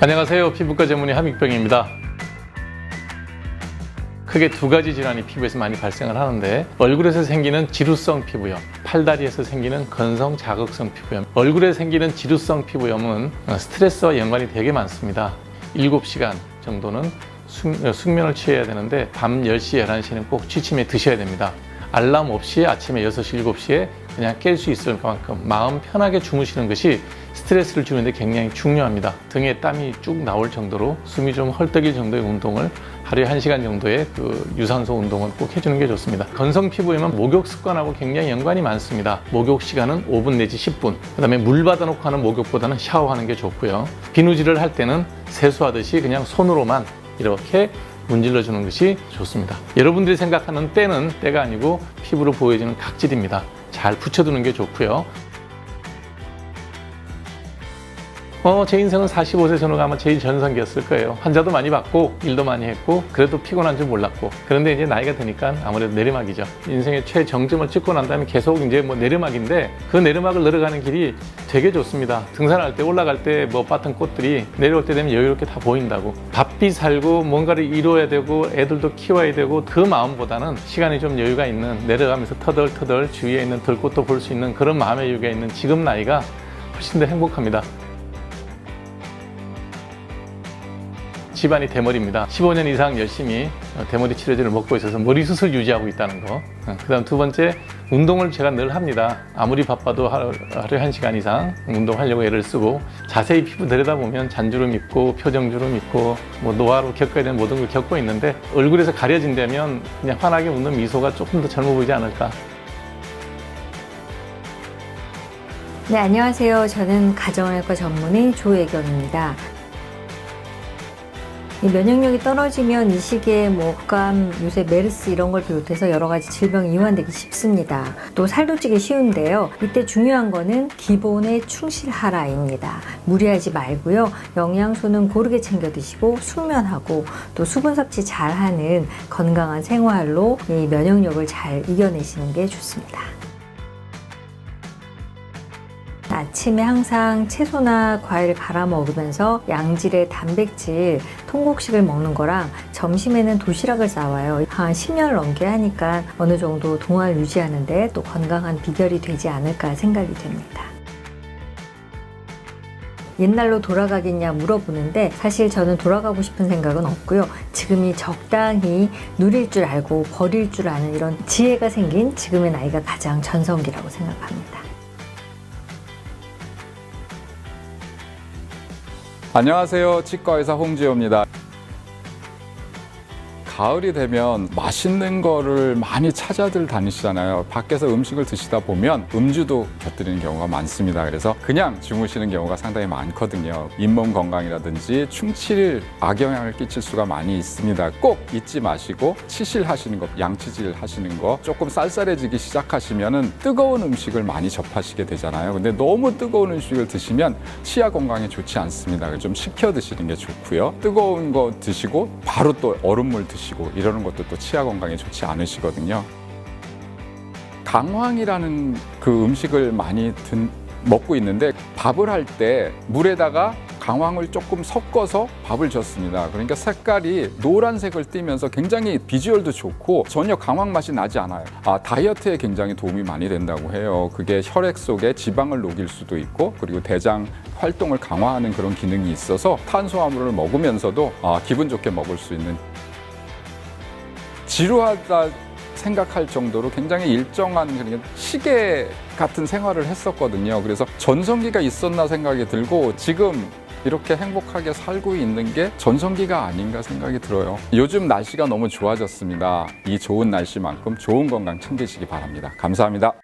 안녕하세요. 피부과 전문의 함익병입니다. 크게 두 가지 질환이 피부에서 많이 발생을 하는데 얼굴에서 생기는 지루성 피부염, 팔다리에서 생기는 건성 자극성 피부염, 얼굴에 생기는 지루성 피부염은 어, 스트레스와 연관이 되게 많습니다. 7시간 정도는 숙, 어, 숙면을 취해야 되는데 밤 10시, 11시는 꼭 취침에 드셔야 됩니다. 알람 없이 아침에 6시, 7시에 그냥 깰 수 있을 만큼 마음 편하게 주무시는 것이 스트레스를 주는데 굉장히 중요합니다. 등에 땀이 쭉 나올 정도로 숨이 좀 헐떡일 정도의 운동을 하루에 1시간 정도의 그 유산소 운동을 꼭 해주는 게 좋습니다. 건성 피부에는 목욕 습관하고 굉장히 연관이 많습니다. 목욕 시간은 5분 내지 10분. 그 다음에 물 받아놓고 하는 목욕보다는 샤워하는 게 좋고요. 비누질을 할 때는 세수하듯이 그냥 손으로만 이렇게 문질러 주는 것이 좋습니다. 여러분들이 생각하는 때는 때가 아니고 피부로 보여지는 각질입니다. 잘 붙여두는 게 좋고요. 어, 제 인생은 45세 전후가 아마 제일 전성기였을 거예요. 환자도 많이 받고, 일도 많이 했고, 그래도 피곤한 줄 몰랐고. 그런데 이제 나이가 드니까 아무래도 내리막이죠. 인생의 최정점을 찍고 난 다음에 계속 이제 뭐 내리막인데, 그 내리막을 내려가는 길이 되게 좋습니다. 등산할 때, 올라갈 때뭐 밭은 꽃들이 내려올 때 되면 여유롭게 다 보인다고. 바삐 살고, 뭔가를 이루어야 되고, 애들도 키워야 되고, 그 마음보다는 시간이 좀 여유가 있는, 내려가면서 터덜터덜 주위에 있는 들꽃도 볼 수 있는 그런 마음의 여유가 있는 지금 나이가 훨씬 더 행복합니다. 집안이 대머리입니다. 15년 이상 열심히 대머리 치료제를 먹고 있어서 머리 숱을 유지하고 있다는 거. 그 다음 두 번째, 운동을 제가 늘 합니다. 아무리 바빠도 하루, 하루에 한 시간 이상 운동하려고 애를 쓰고 자세히 피부 들여다보면 잔주름 있고 표정주름 있고 뭐 노화로 겪어야 되는 모든 걸 겪고 있는데 얼굴에서 가려진다면 그냥 환하게 웃는 미소가 조금 더 젊어 보이지 않을까. 네, 안녕하세요. 저는 가정의학과 전문의 조혜경입니다. 이 면역력이 떨어지면 이 시기에 뭐 독감, 요새 메르스 이런 걸 비롯해서 여러 가지 질병이 이완되기 쉽습니다. 또 살도 찌기 쉬운데요. 이때 중요한 거는 기본에 충실하라입니다. 무리하지 말고요. 영양소는 고르게 챙겨 드시고 숙면하고 또 수분 섭취 잘하는 건강한 생활로 이 면역력을 잘 이겨내시는 게 좋습니다. 아침에 항상 채소나 과일 갈아 먹으면서 양질의 단백질 통곡식을 먹는 거랑 점심에는 도시락을 싸와요. 한 10년을 넘게 하니까 어느 정도 동안을 유지하는데 또 건강한 비결이 되지 않을까 생각이 됩니다. 옛날로 돌아가겠냐 물어보는데 사실 저는 돌아가고 싶은 생각은 없고요. 지금이 적당히 누릴 줄 알고 버릴 줄 아는 이런 지혜가 생긴 지금의 나이가 가장 전성기라고 생각합니다. 안녕하세요. 치과의사 홍지호입니다. 가을이 되면 맛있는 거를 많이 찾아들 다니시잖아요. 밖에서 음식을 드시다 보면 음주도 곁들이는 경우가 많습니다. 그래서 그냥 주무시는 경우가 상당히 많거든요. 잇몸 건강이라든지 충치를 악영향을 끼칠 수가 많이 있습니다. 꼭 잊지 마시고 치실 하시는 거, 양치질 하시는 거 조금 쌀쌀해지기 시작하시면은 뜨거운 음식을 많이 접하시게 되잖아요. 근데 너무 뜨거운 음식을 드시면 치아 건강에 좋지 않습니다. 좀 식혀 드시는 게 좋고요. 뜨거운 거 드시고 바로 또 얼음물 드시고 이러는 것도 또 치아 건강에 좋지 않으시거든요. 강황이라는 그 음식을 많이 든, 먹고 있는데 밥을 할 때 물에다가 강황을 조금 섞어서 밥을 줬습니다. 그러니까 색깔이 노란색을 띠면서 굉장히 비주얼도 좋고 전혀 강황 맛이 나지 않아요. 아, 다이어트에 굉장히 도움이 많이 된다고 해요. 그게 혈액 속에 지방을 녹일 수도 있고 그리고 대장 활동을 강화하는 그런 기능이 있어서 탄수화물을 먹으면서도 아, 기분 좋게 먹을 수 있는 지루하다 생각할 정도로 굉장히 일정한 시계 같은 생활을 했었거든요. 그래서 전성기가 있었나 생각이 들고 지금 이렇게 행복하게 살고 있는 게 전성기가 아닌가 생각이 들어요. 요즘 날씨가 너무 좋아졌습니다. 이 좋은 날씨만큼 좋은 건강 챙기시기 바랍니다. 감사합니다.